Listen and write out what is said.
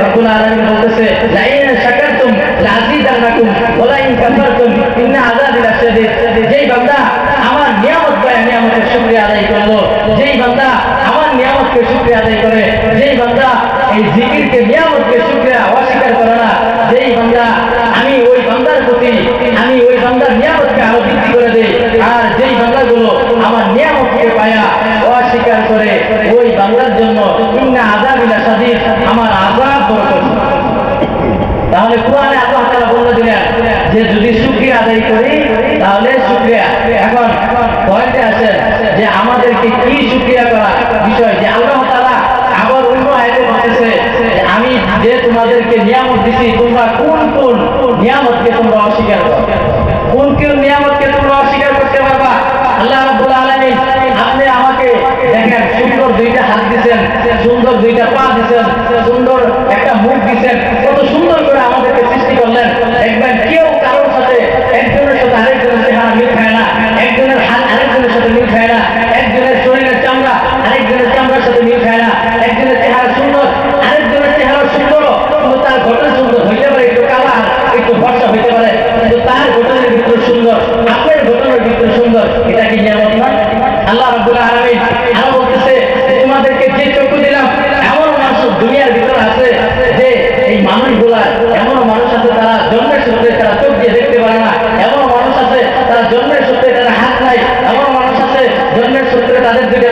রব্বুল আলামিন বলতেছে, লাইন শাকারতুম লাযিদান্নাকুম ওয়া লাইন কাফারতুম, ইন্না আযাবি লাশাদীদ। যেই বান্দা আমার নিয়ামত পায় নিয়ামতের শুকরিয়া আদায় করল, যেই বান্দা আমার নিয়ামতকে শুকরিয়া আদায় করে, যেই বান্দা এই আমার নিয়ামতকে পায়া অস্বীকার করে, ওই বান্দার জন্য ইন্না আযাবিলা সাদিদ আমার আযাব বড় কঠিন। তাহলে কোরআনে আল্লাহ তাআলা বলে দিলেন যে যদি শুকরিয়া আদায় করি, তাহলে শুকরিয়া। এখন পয়েন্টে আছে যে আমাদেরকে কি শুকরিয়া করা বিষয়, যে আল্লাহ তাআলা আবার অন্য আয়াতে বলতেছে আমি যে তোমাদেরকে নিয়ামত দিছি, তোমরা কোন কোন নিয়ামতকে তোমরা অস্বীকার তাদের দুইটা